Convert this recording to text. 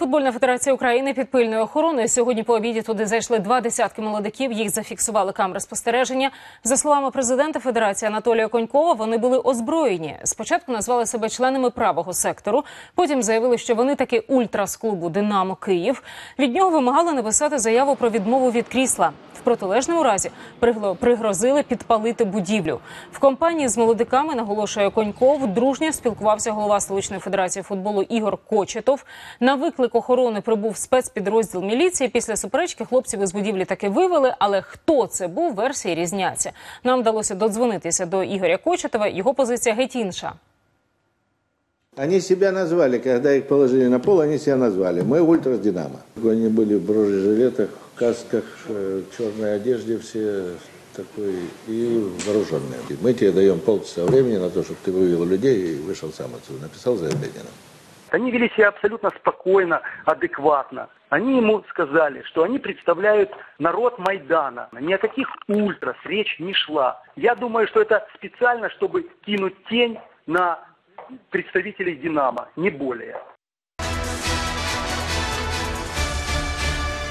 Футбольна федерація України під пильною охороною сьогодні по обіді туди зайшли два десятки молодиків. Їх зафіксували камери спостереження. За словами президента Федерації Анатолія Конькова, вони були озброєні. Спочатку назвали себе членами правого сектору. Потім заявили, що вони таки ультра з клубу Динамо Київ. Від нього вимагали написати заяву про відмову від крісла. В протилежному разі пригрозили підпалити будівлю. В компанії з молодиками наголошує Коньков. Дружньо спілкувався голова столичної федерації футболу Ігор Кочетов. На виклик охорони прибув спецпідрозділ міліції. Після суперечки хлопців із будівлі таки вивели. Але хто це був, версії різняться. Нам вдалося додзвонитися до Ігоря Кочетова. Його позиція геть інша. Они себя назвали, когда их положили на пол, они себя назвали. Мы ультра Динамо. Они были в бронежилетах, в касках, э, в черной одежде все такой и вооруженные. Мы тебе даем полчаса времени на то, чтобы ты вывел людей и вышел сам отсюда. Написал заявление нам. Они вели себя абсолютно спокойно, адекватно. Они ему сказали, что они представляют народ Майдана. Ни о каких ультрас речь не шла. Я думаю, что это специально, чтобы кинуть тень на представителей «Динамо», не более.